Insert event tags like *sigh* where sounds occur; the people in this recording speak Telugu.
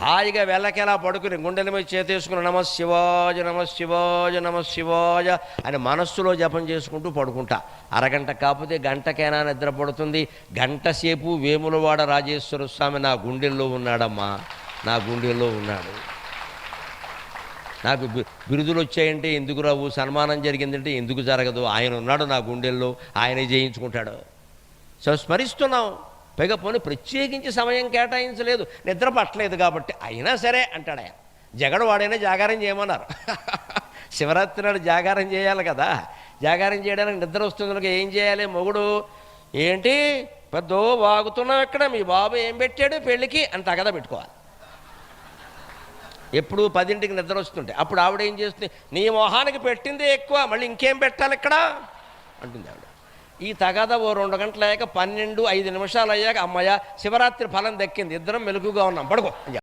హాయిగా వెళ్ళకెలా పడుకుని గుండెల మీద చేతేసుకుని నమ శివాజ నమ శివాజ నమ శివాజ అని మనస్సులో జపం చేసుకుంటూ పడుకుంటా. అరగంట కాకపోతే గంటకైనా నిద్ర పడుతుంది. గంట సేపు వేములవాడ రాజేశ్వర స్వామి నా గుండెల్లో ఉన్నాడమ్మా. నా గుండెల్లో ఉన్నాడు. నాకు బిరుదులు వచ్చాయంటే ఎందుకు రావు? సన్మానం జరిగిందంటే ఎందుకు జరగదు? ఆయన ఉన్నాడు నా గుండెల్లో. ఆయనే జయించుకుంటాడు. సో స్మరిస్తున్నాం. పైగా పోనీ ప్రత్యేకించి సమయం కేటాయించలేదు. నిద్ర పట్టలేదు కాబట్టి అయినా సరే అంటాడు ఆయన. జగడు వాడైనా జాగారం చేయమన్నారు. *laughs* శివరాత్రి నాడు జాగారం చేయాలి కదా. జాగారం చేయడానికి నిద్ర వస్తుంది కనుక ఏం చేయాలి మొగుడు? ఏంటి? పెద్ద వాగుతున్నావు అక్కడ మీ బాబు ఏం పెట్టాడు? పెళ్ళికి అని తగదా పెట్టుకోవాలి. ఎప్పుడు పదింటికి నిద్ర వస్తుంటే అప్పుడు ఆవిడ ఏం చేస్తుంది? నీ మొహానికి పెట్టిందే ఎక్కువ మళ్ళీ ఇంకేం పెట్టాలి ఇక్కడ? అంటుంది ఆవిడ. ఈ తగాద ఓ రెండు గంటలు అయ్యాక పన్నెండు ఐదు నిమిషాలు అయ్యాక అమ్మయ్య శివరాత్రి ఫలం దక్కింది. ఇద్దరం మెలుగుగా ఉన్నాం. పడుకో.